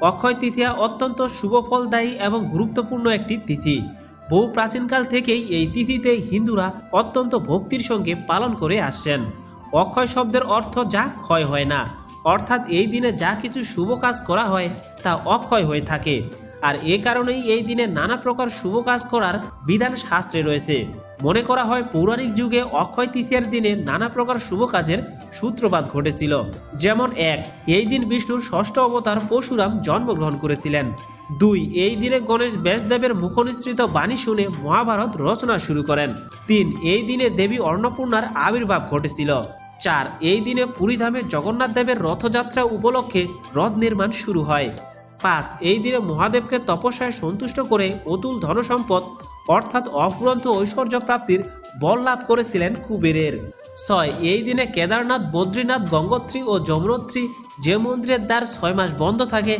অক্ষয় তৃতীয়া অত্যন্ত শুভ ফলদায়ী এবং গুরুত্বপূর্ণ একটি তিথি। বহু প্রাচীনকাল থেকেই এই তিথিতে হিন্দুরা অত্যন্ত ভক্তির সঙ্গে পালন করে আসছেন। অক্ষয় শব্দের অর্থ যা ক্ষয় হয় না। অর্থাৎ এই দিনে যা কিছু শুভ কাজ করা হয়, তা অক্ষয় হয়ে থাকে। আর এ কারণেই এই দিনে নানা প্রকার শুভ কাজ করার বিধান শাস্ত্রে রয়েছে। মনে করা হয় পৌরাণিক যুগে অক্ষয় তৃতীয়ার দিনে নানা প্রকার শুভ কাজের সূত্রপাত ঘটেছিল। যেমন এক, এই দিন বিষ্ণুর ষষ্ঠ অবতার পরশুরাম জন্মগ্রহণ করেছিলেন। দুই, এই দিনে গণেশ ব্যাসদেবের মুখনিসৃত বাণী শুনে মহাভারত রচনা শুরু করেন। তিন, এই দিনে দেবী অন্নপূর্ণার আবির্ভাব ঘটেছিল। চার, এই দিনে পুরীধামে জগন্নাথ দেবের রথযাত্রা উপলক্ষে রথ নির্মাণ শুরু হয়। পাঁচ, এই দিনে মহাদেবকে তপস্যায় সন্তুষ্ট করে অতুল ধনসম্পদ অর্থাৎ অফুরন্ত ঐশ্বর্য প্রাপ্তির বল লাভ করেছিলেন কুবেরের। ছয়, এই দিনে কেদারনাথ, বদ্রীনাথ, গঙ্গোত্রী ও যমুনোত্রী যে মন্দিরের দ্বার ছয় মাস বন্ধ থাকে